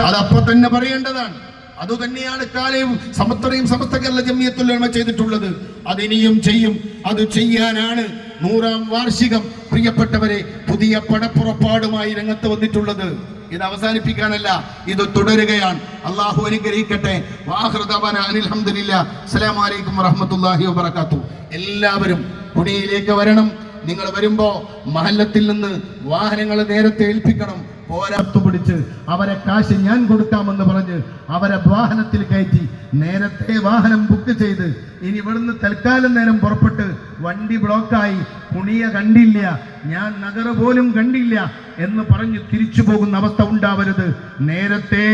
അതപ്പോ തന്നെ പറയേണ്ടതാണ്. അതുതന്നെയാണ് കാലയും സമത്രയും സമസ്ത കേരള ജമ്മിയത്തുലമ ചെയ്തിട്ടുള്ളത്. അതിനിയും ചെയ്യും. അത് ചെയ്യാനാണ് നൂറാം വാർഷികം പ്രിയപ്പെട്ടവരെ പുതിയ പടപ്പുറപ്പാടുമായി രംഗത്ത് വന്നിട്ടുള്ളത്. ഇത് അവസാനിപ്പിക്കാനല്ല ഇത് തുടരുകയാണ്. അള്ളാഹു അനുഗ്രഹിക്കട്ടെ. അനിൽഹമ്മദില്ല അസ്സലാമലൈക്കും വറഹമത്തല്ലാഹി വബർക്കാത്തു എല്ലാവരും പുണിയിലേക്ക് വരണം. നിങ്ങൾ വരുമ്പോ മഹല്ലത്തിൽ നിന്ന് വാഹനങ്ങൾ നേരത്തെ ഏൽപ്പിക്കണം. പോരാത്തു പിടിച്ച് അവരെ കാശ് ഞാൻ കൊടുക്കാമെന്ന് പറഞ്ഞ് അവരെ വാഹനത്തിൽ കയറ്റി നേരത്തെ വാഹനം ബുക്ക് ചെയ്ത് ഇനി ഇവിടുന്ന് തൽക്കാലം നേരം പുറപ്പെട്ട് വണ്ടി ബ്ലോക്കായി. പുണിയ കണ്ടില്ല. ഞാൻ നഗർ പോലും കണ്ടില്ല എന്ന് പറഞ്ഞ് തിരിച്ചു പോകുന്ന അവസ്ഥ ഉണ്ടാവരുത്. നേരത്തെ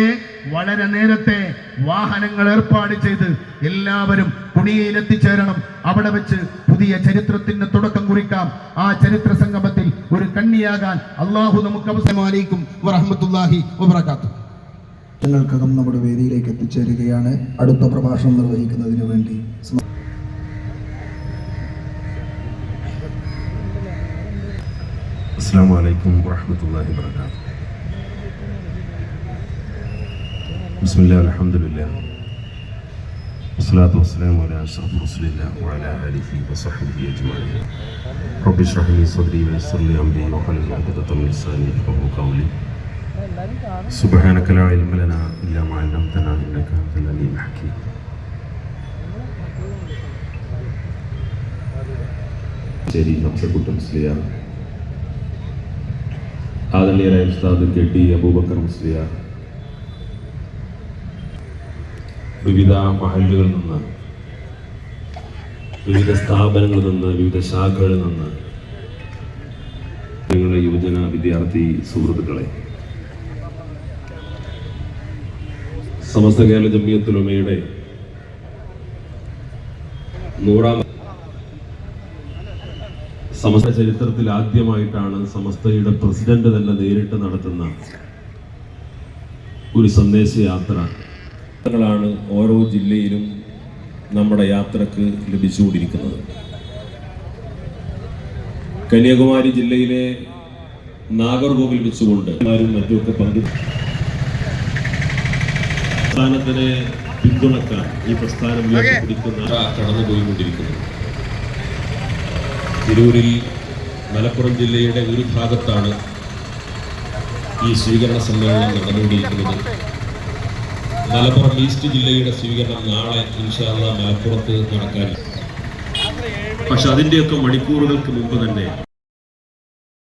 വളരെ നേരത്തെ വാഹനങ്ങൾ ഏർപ്പാട് ചെയ്ത് എല്ലാവരും പുണിയയിൽ എത്തിച്ചേരണം അവിടെ വെച്ച് പുതിയ ചരിത്രത്തിന് തുടക്കം കുറിക്കാം. ആ ചരിത്ര സംഗമത്തിൽ ഒരു കണ്ണിയാകാൻ അള്ളാഹു നമുക്ക് അവസരമാലേക്കും വറഹമത്തുല്ലാഹി വബർക്കാത്തു ഞങ്ങൾക്കകം നമ്മുടെ വേദിയിലേക്ക് എത്തിച്ചേരുകയാണ്. അടുത്ത പ്രഭാഷണം നിർവഹിക്കുന്നതിന് വേണ്ടി സമ- السلام عليكم ورحمة الله وبركاته بسم الله الحمد لله والصلاة والسلام على أشرف رسول الله وعلى آله وصحبه أجمعين رب اشرح لي صدري ويسر لي أمري واحلل عقدة من لساني يفقهوا قولي سبحانك لا علم لنا إلا ما علمتنا إنك أنت العليم الحكيم ശരി ഹംസക്കുട്ടൻ മുസ്ലിയാർ ആദരണീയരായ ഉസ്താദ് കെ ടി അബൂബക്കർ മുസ്ലിയാർ വിവിധ മഹല്ലുകളിൽ നിന്ന് വിവിധ സ്ഥാപനങ്ങളിൽ നിന്ന് വിവിധ ശാഖകളിൽ നിന്ന് നിങ്ങളുടെ യുവജന വിദ്യാർത്ഥി സുഹൃത്തുക്കളെ സമസ്ത കേരള ജമ്മിയത്തുലമയുടെ നൂറാം സമസ്ത ചരിത്രത്തിൽ ആദ്യമായിട്ടാണ് സമസ്തയുടെ പ്രസിഡന്റ് തന്നെ നേരിട്ട് നടത്തുന്ന ഒരു സന്ദേശയാത്ര. ാണ് ഓരോ ജില്ലയിലും നമ്മുടെ യാത്രയ്ക്ക് ലഭിച്ചുകൊണ്ടിരിക്കുന്നത്. കന്യാകുമാരി ജില്ലയിലെ നാഗർകോവിൽ വെച്ചുകൊണ്ട് മറ്റുമൊക്കെ പങ്കു പ്രസ്ഥാനത്തിനെ പിന്തുണക്കാൻ ഈ പ്രസ്ഥാനം കടന്നുപോയിക്കൊണ്ടിരിക്കുന്നത് തിരൂരിൽ മലപ്പുറം ജില്ലയുടെ ഒരു ഭാഗത്താണ് ഈ സ്വീകരണ സമ്മേളനം നടന്നുകൊണ്ടിരിക്കുന്നത്. മലപ്പുറം ഈസ്റ്റ് ജില്ലയുടെ സ്വീകരണം നാളെ ഇൻഷാല്ല മലപ്പുറത്ത് നടക്കാൻ. പക്ഷെ അതിന്റെയൊക്കെ മണിക്കൂറുകൾക്ക് മുമ്പ് തന്നെ